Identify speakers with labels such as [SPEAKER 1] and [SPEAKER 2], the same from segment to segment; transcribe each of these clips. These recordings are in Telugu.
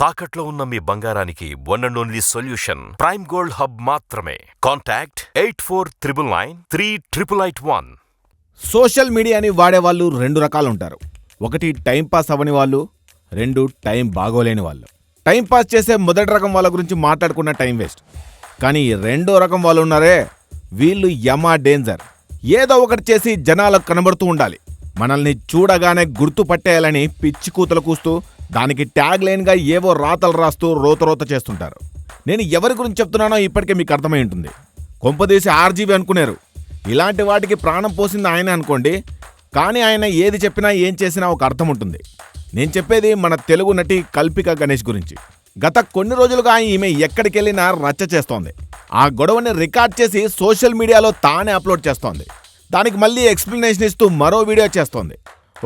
[SPEAKER 1] తాకట్లో ఉన్న మీ బంగారానికి one and only solution prime gold hub మాత్రమే. Contact eight four triple nine three triple eight one
[SPEAKER 2] social మీడియాని వాడేవాళ్ళు రెండు రకాలు ఉంటారు ఒకటి టైం పాస్ అవ్వని వాళ్ళు రెండు టైం బాగోలేని వాళ్ళు. టైం పాస్ చేసే మొదటి రకం వాళ్ళ గురించి మాట్లాడుకున్న టైం వేస్ట్. కానీ రెండో రకం వాళ్ళు ఉన్నారే వీళ్ళు యమా డేంజర్. ఏదో ఒకటి చేసి జనాలకు కనబడుతూ ఉండాలి. మనల్ని చూడగానే గుర్తుపట్టేయాలని పిచ్చి కూతలు కూస్తూ దానికి ట్యాగ్ లైన్గా ఏవో రాతలు రాస్తూ రోత రోత చేస్తుంటారు. నేను ఎవరి గురించి చెప్తున్నానో ఇప్పటికే మీకు అర్థమై ఉంటుంది. కొంపదీసి ఆర్జీబీ అనుకున్నారు ఇలాంటి వాటికి ప్రాణం పోసింది ఆయన అనుకోండి. కానీ ఆయన ఏది చెప్పినా ఏం చేసినా ఒక అర్థం ఉంటుంది. నేను చెప్పేది మన తెలుగు నటి కల్పిక గణేష్ గురించి. గత కొన్ని రోజులుగా ఈమె ఎక్కడికి వెళ్ళినా రచ్చ చేస్తోంది. ఆ గొడవని రికార్డ్ చేసి సోషల్ మీడియాలో తానే అప్లోడ్ చేస్తోంది. దానికి మళ్ళీ ఎక్స్ప్లెనేషన్ ఇస్తూ మరో వీడియో చేస్తోంది.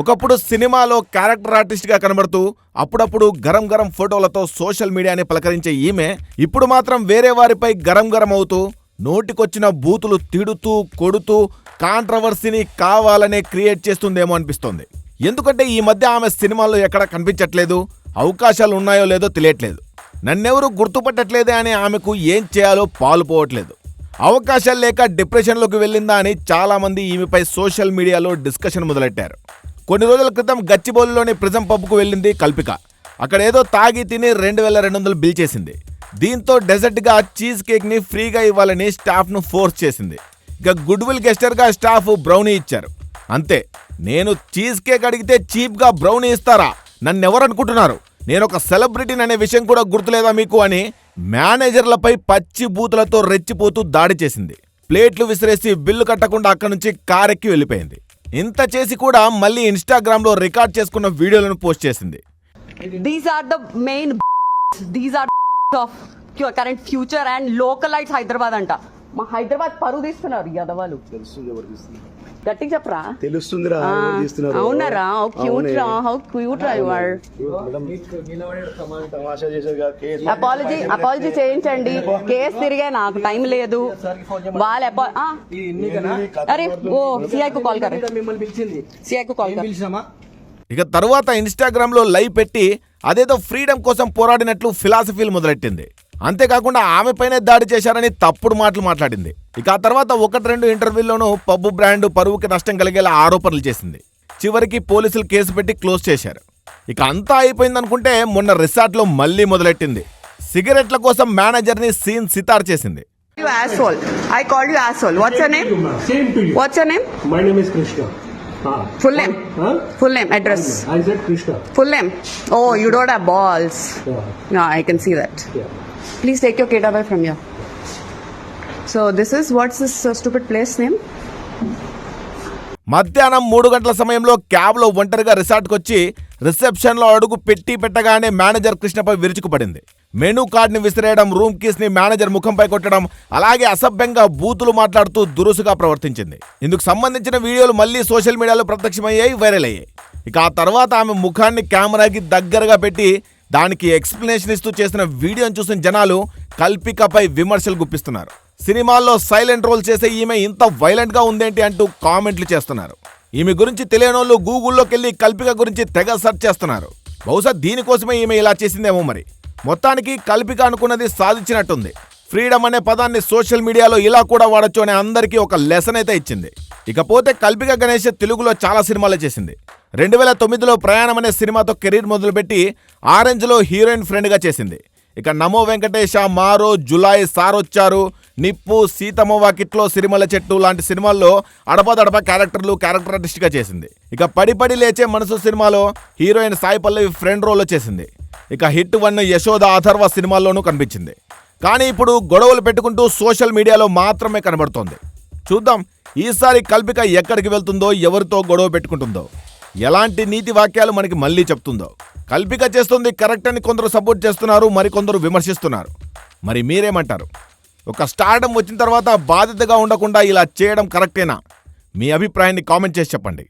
[SPEAKER 2] ఒకప్పుడు సినిమాలో క్యారెక్టర్ ఆర్టిస్ట్గా కనబడుతూ అప్పుడప్పుడు గరం గరం ఫోటోలతో సోషల్ మీడియాని పలకరించే ఈమె ఇప్పుడు మాత్రం వేరే వారిపై గరం గరం అవుతూ నోటికొచ్చిన బూతులు తిడుతూ కొడుతూ కాంట్రవర్సీని కావాలనే క్రియేట్ చేస్తుందేమో అనిపిస్తోంది. ఎందుకంటే ఈ మధ్య ఆమె సినిమాల్లో ఎక్కడ కనిపించట్లేదు అవకాశాలు ఉన్నాయో లేదో తెలియట్లేదు. నన్నెవరు గుర్తుపట్టట్లేదే అని ఆమెకు ఏం చేయాలో పాలుపోవట్లేదు అవకాశాలు లేక డిప్రెషన్లోకి వెళ్ళిందా అని చాలామంది ఈమెపై సోషల్ మీడియాలో డిస్కషన్ మొదలెట్టారు. కొన్ని రోజుల క్రితం గచ్చిబౌలిలోని ప్రిజం పబ్కు వెళ్ళింది కల్పిక. అక్కడ ఏదో తాగి తిని రెండు వేల రెండు వందలు బిల్ చేసింది. దీంతో డెజర్ట్గా చీజ్ కేక్ని ఫ్రీగా ఇవ్వాలని స్టాఫ్ను ఫోర్స్ చేసింది. ఇక గుడ్ విల్ గెస్టర్గా స్టాఫ్ బ్రౌనీ ఇచ్చారు. అంతే నేను చీజ్ కేక్ అడిగితే చీప్గా బ్రౌనీ ఇస్తారా? నన్ను ఎవరనుకుంటున్నారు నేను ఒక సెలబ్రిటీని అనే విషయం కూడా గుర్తులేదా మీకు అని మేనేజర్లపై పచ్చి బూతులతో రెచ్చిపోతూ దాడి చేసింది. ప్లేట్లు విసిరేసి బిల్లు కట్టకుండా అక్కడి నుంచి కారెక్కి వెళ్ళిపోయింది. ఇంత చేసి కూడా మళ్ళీ ఇన్స్టాగ్రామ్లో రికార్డ్ చేసుకున్న వీడియోలను పోస్ట్ చేసింది.
[SPEAKER 3] These are the main these are of current future and localites Hyderabad అంట. మా హైదరాబాద్ పరువు తీస్తున్నారు యదవాలు.
[SPEAKER 4] తెలుస్తుంది ఎవరు తీస్తున్నారు?
[SPEAKER 3] గట్టిగా చెప్పరా?
[SPEAKER 4] తెలుస్తుందిరా
[SPEAKER 3] అవునరా? How cute. రా హౌ క్యూట్ రా యు ఆర్
[SPEAKER 4] తమాషా చేసేది కాదు, కేసు
[SPEAKER 3] అపాలజీ అపాలజీ చేయించండి. కేసు తిరిగే నాకు టైం లేదు. వాళ్ళ అపా- ఆ, అరే ఓ సిఐ కు కాల్ కర్
[SPEAKER 5] మిమ్మల్ని పిలిచింది?
[SPEAKER 3] సిఐ కు కాల్ కర్
[SPEAKER 2] ఇక తరువాత ఇన్స్టాగ్రామ్లో లైవ్ పెట్టి అదేదో ఫ్రీడమ్ కోసం పోరాడినట్లు ఫిలాసఫీలు మొదలెట్టింది. అంతేకాకుండా ఆమె పైనే దాడి చేశారని తప్పుడు మాటలు మాట్లాడింది. ఇక ఆ తర్వాత ఒకటి రెండు ఇంటర్వ్యూల్లోనూ పబ్బు బ్రాండ్ పరువుకి నష్టం కలిగేలా ఆరోపణలు చేసింది. చివరికి పోలీసులు కేసు పెట్టి క్లోజ్ చేశారు. ఇక అంతా అయిపోయింది అనుకుంటే మొన్న రిసార్ట్లో మళ్ళీ మొదలెట్టింది. సిగరెట్ల కోసం మేనేజర్ని సీన్ సితార్ చేసింది.
[SPEAKER 3] Please take your kid away from here. So this is what's this uh, stupid place name?
[SPEAKER 2] మధ్యాహ్నం మూడు గంటల సమయంలో క్యాబ్లో ఒంటరిగా రిసార్ట్కి వచ్చి రిసెప్షన్లో అడుగు పెట్టి పెట్టగానే మేనేజర్ కృష్ణపై విరుచుకుపడింది మెనూ కార్డ్ని విసిరేయడం రూమ్ కీస్ని మేనేజర్ ముఖంపై కొట్టడం అలాగే అసభ్యంగా బూతులు మాట్లాడుతూ దురుసుగా ప్రవర్తించింది ఇందుకు సంబంధించిన వీడియోలు మళ్ళీ సోషల్ మీడియాలో ప్రత్యక్షమయ్యాయి వైరల్ అయ్యాయి ఇక ఆ తర్వాత ఆమె ముఖాన్ని కెమెరాకి దగ్గరగా పెట్టి దానికి ఎక్స్ప్లెనేషన్ ఇస్తూ చేసిన వీడియోని చూసిన జనాలు కల్పికపై విమర్శలు గుప్పిస్తున్నారు. సినిమాల్లో సైలెంట్ రోల్ చేసే ఈమె ఇంత వైలెంట్గా ఉందేంటి అంటూ కామెంట్లు చేస్తున్నారు. ఈమె గురించి తెలియనోళ్ళు గూగుల్లోకి వెళ్ళి కల్పిక గురించి తెగ సెర్చ్ చేస్తున్నారు. బహుశా దీనికోసమే ఈమె ఇలా చేసిందేమో మరి. మొత్తానికి కల్పిక అనుకున్నది సాధించినట్టుంది. ఫ్రీడమ్ అనే పదాన్ని సోషల్ మీడియాలో ఇలా కూడా వాడొచ్చు అనే అందరికీ ఒక లెసన్ అయితే ఇచ్చింది. ఇకపోతే కల్పిక గణేష్ తెలుగులో చాలా సినిమాలు చేసింది. రెండు వేల తొమ్మిదిలో ప్రయాణం అనే సినిమాతో కెరీర్ మొదలుపెట్టి ఆరెంజ్లో హీరోయిన్ ఫ్రెండ్గా చేసింది. ఇక నమో వెంకటేశ మారో జులై సారొచ్చారు నిప్పు సీతమ్మ వాకిట్లో సిరిమల చెట్టు లాంటి సినిమాల్లో అడపదడప క్యారెక్టర్లు క్యారెక్టర్ ఆర్టిస్ట్గా చేసింది. ఇక పడి పడి లేచే మనసు సినిమాలో హీరోయిన్ సాయి పల్లవి ఫ్రెండ్ రోల్లో చేసింది. ఇక హిట్ వన్ యశోద అథర్వ సినిమాల్లోనూ కనిపించింది. కానీ ఇప్పుడు గొడవలు పెట్టుకుంటూ సోషల్ మీడియాలో మాత్రమే కనబడుతోంది. చూద్దాం ఈసారి కల్పిక ఎక్కడికి వెళ్తుందో ఎవరితో గొడవ పెట్టుకుంటుందో. ఎలాంటి నీతి వాక్యాలు మనకి మళ్ళీ చెప్తుందో. కల్పిక చేస్తుంది కరెక్ట్ అని కొందరు సపోర్ట్ చేస్తున్నారు మరికొందరు విమర్శిస్తున్నారు. మరి మీరేమంటారు? ఒక స్టార్డం వచ్చిన తర్వాత బాధ్యతగా ఉండకుండా ఇలా చేయడం కరెక్టేనా మీ అభిప్రాయాన్ని కామెంట్ చేసి చెప్పండి.